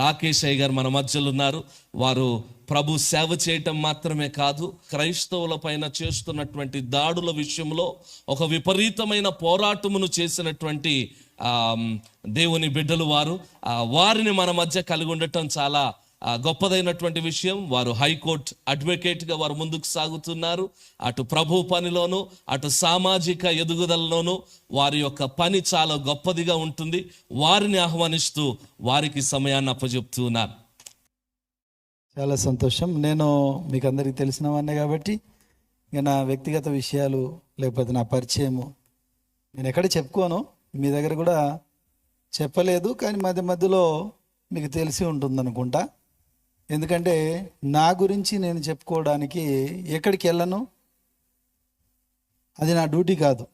రాకేష్ అయ్య గారు మన మధ్యలో ఉన్నారు. వారు ప్రభు సేవ చేయటం మాత్రమే కాదు క్రైస్తవుల పైన చేస్తున్నటువంటి దాడుల విషయంలో ఒక విపరీతమైన పోరాటమును చేసినటువంటి దేవుని బిడ్డలు వారు. వారిని మన మధ్య కలిగి ఉండటం చాలా గొప్పదైనటువంటి విషయం. వారు హైకోర్టు అడ్వకేట్గా వారు ముందుకు సాగుతున్నారు. అటు ప్రభు పనిలోను అటు సామాజిక ఎదుగుదలలోను వారి యొక్క పని చాలా గొప్పదిగా ఉంటుంది. వారిని ఆహ్వానిస్తూ వారికి సమయాన్ని అప్పచెప్తూ ఉన్నారు. చాలా సంతోషం. నేను మీకు అందరికీ తెలిసిన వాడినే కాబట్టి ఇక నా వ్యక్తిగత విషయాలు లేకపోతే నా పరిచయము నేను ఎక్కడ చెప్పుకోను. మీ దగ్గర కూడా చెప్పలేదు కానీ మధ్య మధ్యలో మీకు తెలిసి ఉంటుంది అనుకుంటా ఎందుకంటే నా గురించి నేను చెప్పుకోవడానికి ఎక్కడికి వెళ్ళను? అది నా డ్యూటీ కాదు.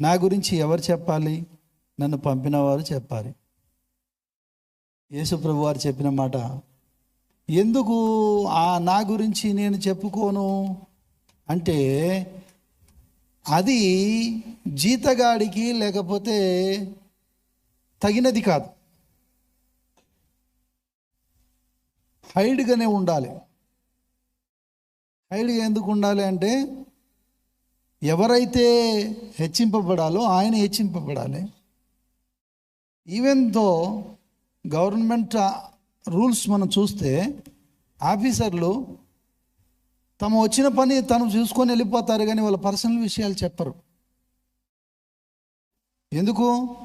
నా గురించి ఎవరు చెప్పాలి? నన్ను పంపిన వారు చెప్పాలి. యేసుప్రభు వారు చెప్పిన మాట ఎందుకు ఆ నా గురించి నేను చెప్పుకోను? అంటే అది జీతగాడికి లేకపోతే తగినది కాదు. హైడ్గానే ఉండాలి. హైడ్గా ఎందుకు ఉండాలి అంటే ఎవరైతే హెచ్చింపబడాలో ఆయన హెచ్చింపబడాలి. ఈవెన్ దో గవర్నమెంట్ రూల్స్ మనం చూస్తే ఆఫీసర్లు తమ వచ్చిన పని తను చూసుకొని వెళ్ళిపోతారు కానీ వాళ్ళ పర్సనల్ విషయాలు చెప్పరు. ఎందుకు?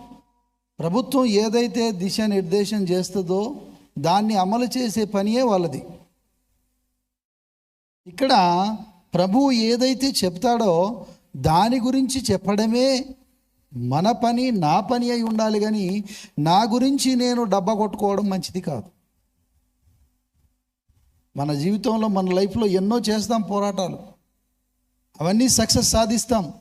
ప్రభుత్వం ఏదైతే దిశానిర్దేశం చేస్తుందో దాన్ని అమలు చేసే పనియే వాళ్ళది. ఇక్కడ ప్రభువు ఏదైతే చెప్తాడో దాని గురించి చెప్పడమే మన పని నా పని అయి ఉండాలి కానీ నా గురించి నేను డబ్బా కొట్టుకోవడం మంచిది కాదు. మన జీవితంలో మన లైఫ్లో ఎన్నో చేస్తాం పోరాటాలు. అవన్నీ సక్సెస్ సాధిస్తాం.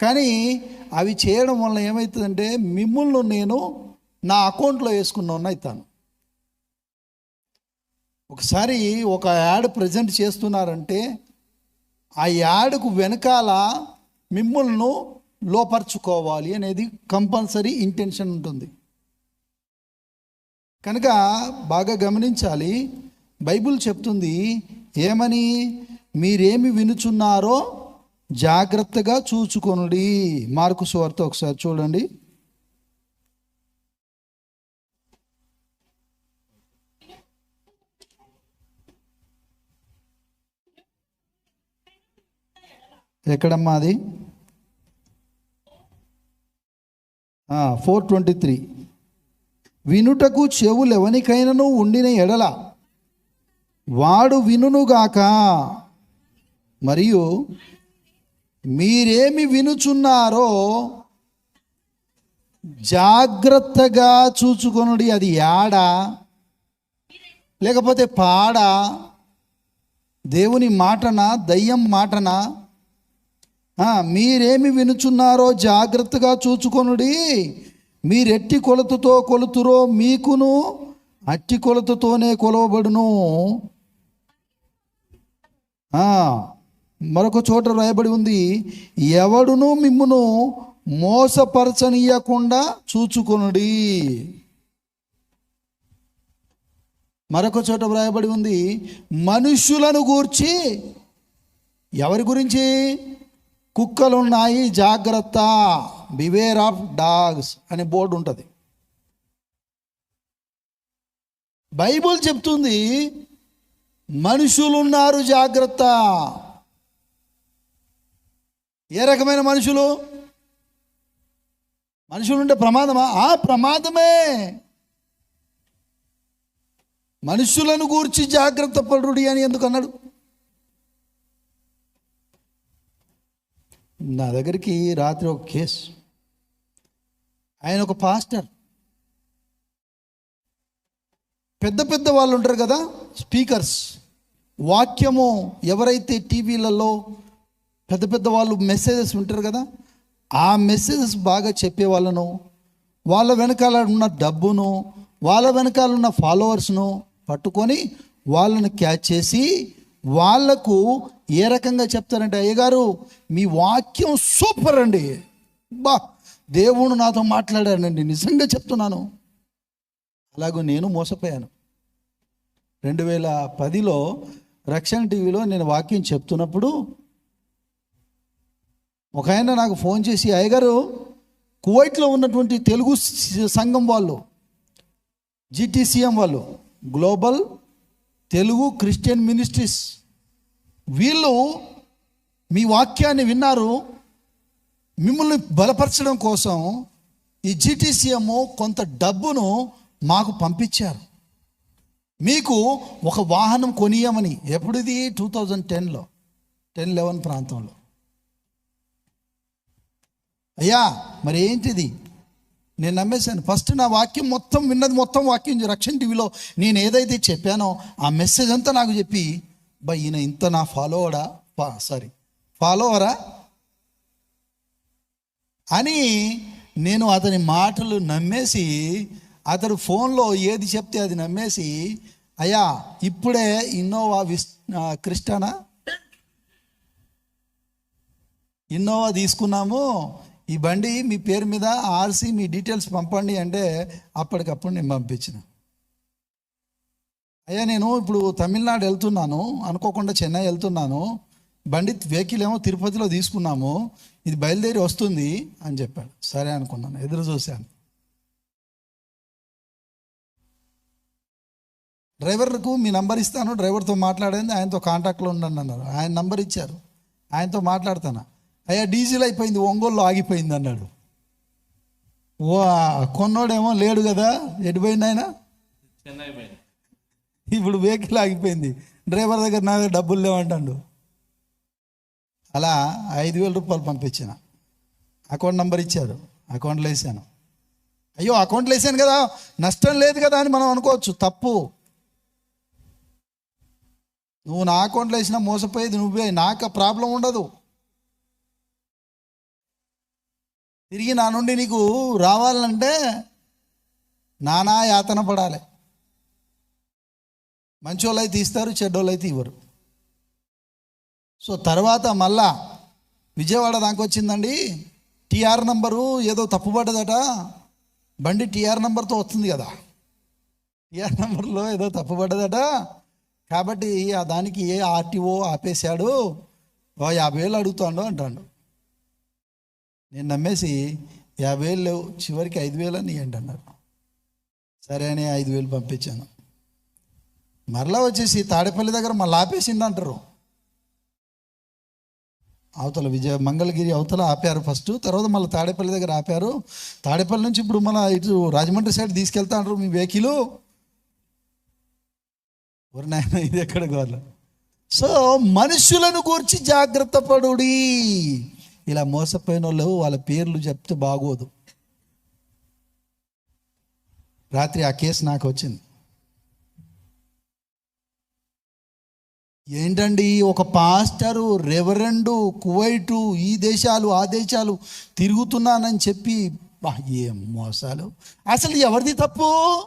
కానీ అవి చేయడం వల్ల ఏమవుతుందంటే మిమ్మల్ని నేను నా అకౌంట్లో వేసుకున్న అవుతాను ఒకసారి ఒక యాడ్ ప్రజెంట్ చేస్తున్నారంటే ఆ యాడ్కు వెనకాల మిమ్మల్ని లోపరుచుకోవాలి అనేది కంపల్సరీ ఇంటెన్షన్ ఉంటుంది. కనుక బాగా గమనించాలి. బైబిల్ చెప్తుంది ఏమని? మీరేమి వినుచున్నారో జాగ్రత్తగా చూచుకొనుడి. మార్కు సువార్త ఒకసారి చూడండి. ఎక్కడమ్మా అది? ఫోర్ ట్వంటీ త్రీ వినుటకు చెవులు ఎవనికైనను ఉండిన ఎడల వాడు వినుగాక మరియు మీరేమి వినుచున్నారో జాగ్రత్తగా చూచుకొనుడి అది యాడా? లేకపోతే పాడా? దేవుని మాటనా దయ్యం మాటనా? మీరేమి వినుచున్నారో జాగ్రత్తగా చూచుకొనుడి. మీరెట్టి కొలతతో కొలుతురో మీకును అట్టి కొలతతోనే కొలవబడును. మరొక చోట రాయబడి ఉంది. ఎవడును మిమ్మును మోసపరచనీయకుండా చూచుకొనుడి. మరొక చోట వ్రాయబడి ఉంది. మనుష్యులను గూర్చి ఎవరి గురించి? కుక్కలు ఉన్నాయి జాగ్రత్త. బివేర్ ఆఫ్ డాగ్స్ అనే బోర్డు ఉంటుంది. బైబుల్ చెప్తుంది మనుషులు ఉన్నారు జాగ్రత్త. ఏ రకమైన మనుషులు? మనుషులు ఉంటే ప్రమాదమా? ఆ ప్రమాదమే. మనుషులను గూర్చి జాగ్రత్త పడుడి అని ఎందుకు అన్నాడు? నా దగ్గరికి రాత్రి ఒక కేసు. ఆయన ఒక పాస్టర్. పెద్ద పెద్ద వాళ్ళు ఉంటారు కదా స్పీకర్స్. వాక్యము ఎవరైతే టీవీలలో పెద్ద పెద్ద వాళ్ళు మెసేజెస్ ఉంటారు కదా ఆ మెసేజెస్ బాగా చెప్పే వాళ్ళను వాళ్ళ వెనకాల ఉన్న డబ్బును వాళ్ళ వెనకాల ఉన్న ఫాలోవర్స్ను పట్టుకొని వాళ్ళని క్యాచ్ చేసి వాళ్ళకు ఏ రకంగా చెప్తారంటే అయ్యగారు మీ వాక్యం సూపర్ అండి. బా దేవుడు నాతో మాట్లాడాడండి నిజంగా చెప్తున్నాను. అలాగూ నేను మోసపోయాను. రెండు వేల పదిలో రక్షణ టీవీలో నేను వాక్యం చెప్తున్నప్పుడు ఒక ఆయన నాకు ఫోన్ చేసి అయ్యగారు కువైట్లో ఉన్నటువంటి తెలుగు సంఘం వాళ్ళు జిటిసిఎం వాళ్ళు గ్లోబల్ తెలుగు క్రిస్టియన్ మినిస్ట్రీస్. వీళ్ళు మీ వాక్యాన్ని విన్నారు. మిమ్మల్ని బలపరచడం కోసం ఈ జీటీసీఎం కొంత డబ్బును మాకు పంపించారు. మీకు ఒక వాహనం కొనియమని ఎప్పుడుది? టూ థౌజండ్ టెన్లో. టెన్ లెవెన్ ప్రాంతంలో. అయ్యా మరి ఏంటిది నేను నమ్మేశాను. ఫస్ట్ నా వాక్యం మొత్తం విన్నది మొత్తం వాక్యం రక్షణ టీవీలో నేను ఏదైతే చెప్పానో ఆ మెసేజ్ అంతా నాకు చెప్పి బా ఈయన ఇంత నా ఫాలోవరా సారీ ఫాలోవరా అని నేను అతని మాటలు నమ్మేసి అతడు ఫోన్లో ఏది చెప్తే అది నమ్మేసి అయ్యా ఇప్పుడే ఇన్నోవా విస్ క్రిస్టానా ఇన్నోవా తీసుకున్నాము. ఈ బండి మీ పేరు మీద ఆర్సీ మీ డీటెయిల్స్ పంపండి అంటే అప్పటికప్పుడు నేను పంపించిన. అయ్యా నేను ఇప్పుడు తమిళనాడు వెళ్తున్నాను. అనుకోకుండా చెన్నై వెళ్తున్నాను. బండి వెహికల్ ఏమో తిరుపతిలో తీసుకున్నాము. ఇది బయలుదేరి వస్తుంది అని చెప్పాడు. సరే అనుకున్నాను. ఎదురు చూశాను. డ్రైవర్కు మీ నంబర్ ఇస్తాను. డ్రైవర్తో మాట్లాడింది ఆయనతో కాంటాక్ట్లో ఉండండి అన్నారు. ఆయన నంబర్ ఇచ్చారు. ఆయనతో మాట్లాడతాను? అయ్యా డీజిల్ అయిపోయింది ఒంగోల్లో ఆగిపోయింది అన్నాడు. ఓ కొన్నోడేమో లేడు కదా ఎడిపోయింది ఆయన? ఇప్పుడు వెహికల్ ఆగిపోయింది. డ్రైవర్ దగ్గర నా దగ్గర డబ్బులు లేవంటాడు. అలా ఐదు వేల రూపాయలు పంపించిన. అకౌంట్ నంబర్ ఇచ్చారు అకౌంట్లో వేసాను. అయ్యో అకౌంట్లో వేసాను కదా నష్టం లేదు కదా అని మనం అనుకోవచ్చు తప్పు. నువ్వు నా అకౌంట్లో వేసినా మోసపోయేది నువ్వే నాకు ప్రాబ్లం ఉండదు. తిరిగి నా నుండి నీకు రావాలంటే నానా యాతన పడాలి. మంచోళ్ళు అయితే ఇస్తారు చెడ్డోళ్ళు అయితే ఇవ్వరు. సో తర్వాత మళ్ళా విజయవాడ దాకా వచ్చిందండి. టీఆర్ నంబరు ఏదో తప్పుపడ్డదట బండి టీఆర్ నంబర్తో వస్తుంది కదా. టీఆర్ నంబర్లో ఏదో తప్పుపడ్డదట కాబట్టి ఆ దానికి ఏ ఆర్టీఓ ఆపేశాడు? ఓ యాభై వేలు అడుగుతాడు అంటాడు. నేను నమ్మేసి యాభై వేలు లేవు చివరికి ఐదు వేలు అని ఇవ్వండి అన్నారు. సరే అని ఐదు వేలు పంపించాను. మరలా వచ్చేసి తాడేపల్లి దగ్గర మళ్ళీ ఆపేసింది అంటారు అవతల విజయ మంగళగిరి అవతల ఆపారు ఫస్ట్ తర్వాత మళ్ళీ తాడేపల్లి దగ్గర ఆపారు. తాడేపల్లి నుంచి ఇప్పుడు మన ఇటు రాజమండ్రి సైడ్ తీసుకెళ్తా అంటారు మీ వెహికల్. ఒరి నాయన ఇది ఎక్కడ కావాలి సో మనుషులను గూర్చి జాగ్రత్త పడుడి. ఇలా మోసపోయిన వాళ్ళు వాళ్ళ పేర్లు చెప్తే బాగోదు. రాత్రి ఆ కేసు నాకు వచ్చింది. ఏంటండి ఒక పాస్టరు రెవరెండు కువైటు ఈ దేశాలు ఆ దేశాలు తిరుగుతున్నానని చెప్పి ఏం మోసాలు? అసలు ఎవరిది తప్పు?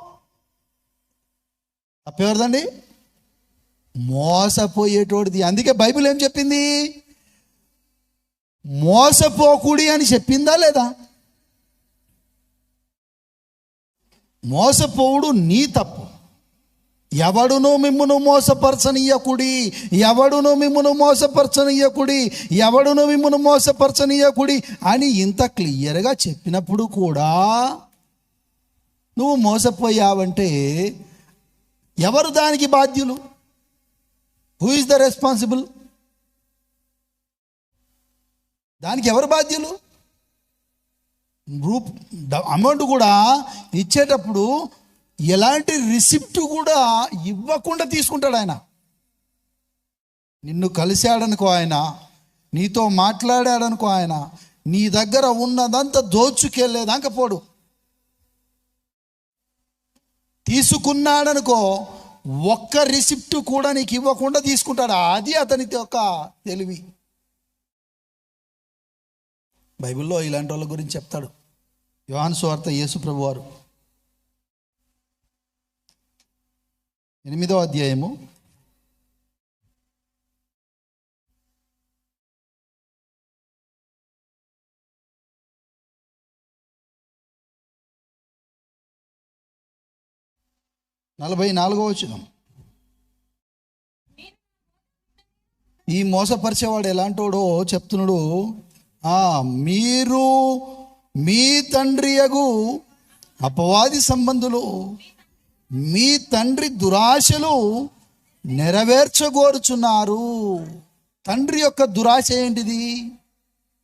తప్పు ఎవరిదండి మోసపోయేటోడిది. అందుకే బైబిల్ ఏం చెప్పింది? మోసపోకుడి అని చెప్పిందా లేదా? మోసపోవుడు నీ తప్పు. ఎవడును మిమ్మును మోసపరచనీయకుడి ఎవడును మిమ్మును మోసపరచనీయకుడి ఎవడును మిమ్మును మోసపరచనీయకుడి అని ఇంత క్లియర్గా చెప్పినప్పుడు కూడా నువ్వు మోసపోయావంటే ఎవరు దానికి బాధ్యులు? హూ ఇస్ ద రెస్పాన్సిబుల్ దానికి ఎవరు బాధ్యులు? రూప్ అమౌంట్ కూడా ఇచ్చేటప్పుడు ఎలాంటి రిసిప్ట్ కూడా ఇవ్వకుండా తీసుకుంటాడు ఆయన. నిన్ను కలిశాడనుకో ఆయన నీతో మాట్లాడాడనుకో ఆయన నీ దగ్గర ఉన్నదంతా దోచుకెళ్ళేదాకా పోడు. తీసుకున్నాడనుకో ఒక్క రిసిప్ట్ కూడా నీకు ఇవ్వకుండా తీసుకుంటాడు. అది అతని యొక్క తెలివి. బైబిల్లో ఇలాంటి వాళ్ళ గురించి చెప్తాడు. యువాన్ సువార్త యేసుప్రభు వారు ఎనిమిదో అధ్యాయము. నలభై నాలుగో వచనం. ఈ మోసపరిచేవాడు ఎలాంటోడో చెప్తున్నాడు. మీరు మీ తండ్రి యగు అపవాది సంబంధులు మీ తండ్రి దురాశలు నెరవేర్చగోరుచున్నారు. తండ్రి యొక్క దురాశ ఏంటిది?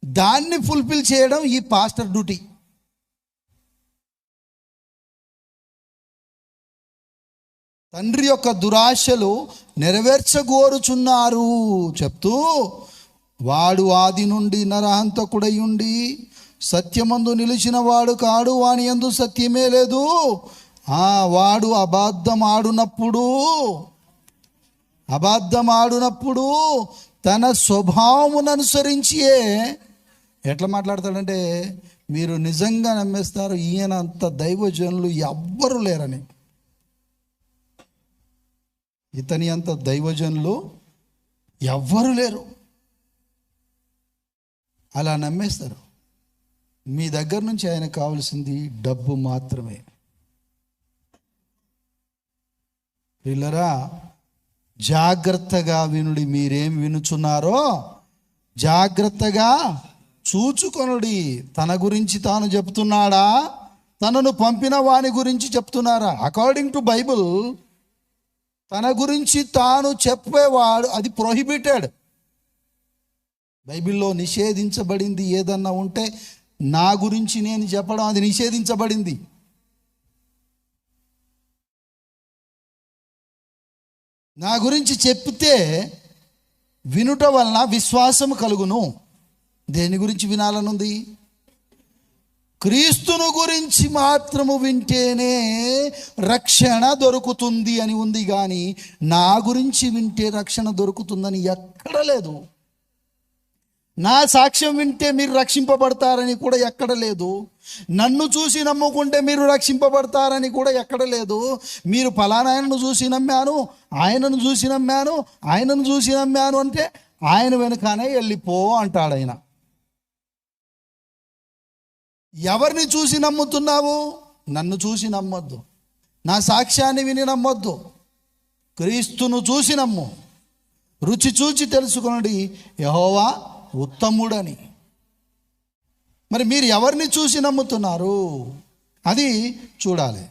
దాన్ని ఫుల్ఫిల్ చేయడం ఈ పాస్టర్ డ్యూటీ తండ్రి యొక్క దురాశలు నెరవేర్చగోరుచున్నారు. చెప్తూ వాడు ఆది నుండి నరహంతకుడై ఉండి సత్యమందు నిలిచిన వాడు కాడు వాని యందు సత్యమే లేదు. ఆ వాడు అబద్ధం ఆడునప్పుడు అబద్ధం ఆడునప్పుడు తన స్వభావమును అనుసరించియే ఎట్లా మాట్లాడతాడంటే మీరు నిజంగా నమ్మేస్తారు ఈయన అంత దైవజనులు ఎవ్వరు లేరని. ఇతని అంత దైవజనులు ఎవ్వరు లేరు. అలా నమ్మేస్తారు. మీ దగ్గర నుంచి ఆయన కావాల్సింది డబ్బు మాత్రమే. పిల్లరా జాగ్రత్తగా వినుడి మీరేం వినుచున్నారో జాగ్రత్తగా చూచుకొనుడి. తన గురించి తాను చెప్తున్నాడా? తనను పంపిన వాని గురించి చెప్తున్నారా? అకార్డింగ్ టు బైబుల్ తన గురించి తాను చెప్పేవాడు అది ప్రొహిబిటెడ్ బైబిల్లో నిషేధించబడింది ఏదన్నా ఉంటే నా గురించి నేను చెప్పడం అది నిషేధించబడింది. నా గురించి చెప్తే వినుట వలన విశ్వాసం కలుగును. దేని గురించి వినాలనుంది? క్రీస్తును గురించి మాత్రము వింటేనే రక్షణ దొరుకుతుంది అని ఉంది కానీ నా గురించి వింటే రక్షణ దొరుకుతుందని ఎక్కడ లేదు. నా సాక్ష్యం వింటే మీరు రక్షింపబడతారని కూడా ఎక్కడ లేదు. నన్ను చూసి నమ్ముకుంటే మీరు రక్షింపబడతారని కూడా ఎక్కడ లేదు. మీరు ఫలానాయనను చూసి నమ్మాను ఆయనను చూసి నమ్మాను ఆయనను చూసి నమ్మాను అంటే ఆయన వెనుకనే వెళ్ళిపో అంటాడు ఆయన. ఎవరిని చూసి నమ్ముతున్నావు? నన్ను చూసి నమ్మొద్దు. నా సాక్ష్యాన్ని విని నమ్మొద్దు. క్రీస్తును చూసి నమ్ము. రుచి చూచి తెలుసుకొనడి. యహోవా ఉత్తముడని. మరి మీరు ఎవరిని చూసి నమ్ముతున్నారు? అది చూడాలి.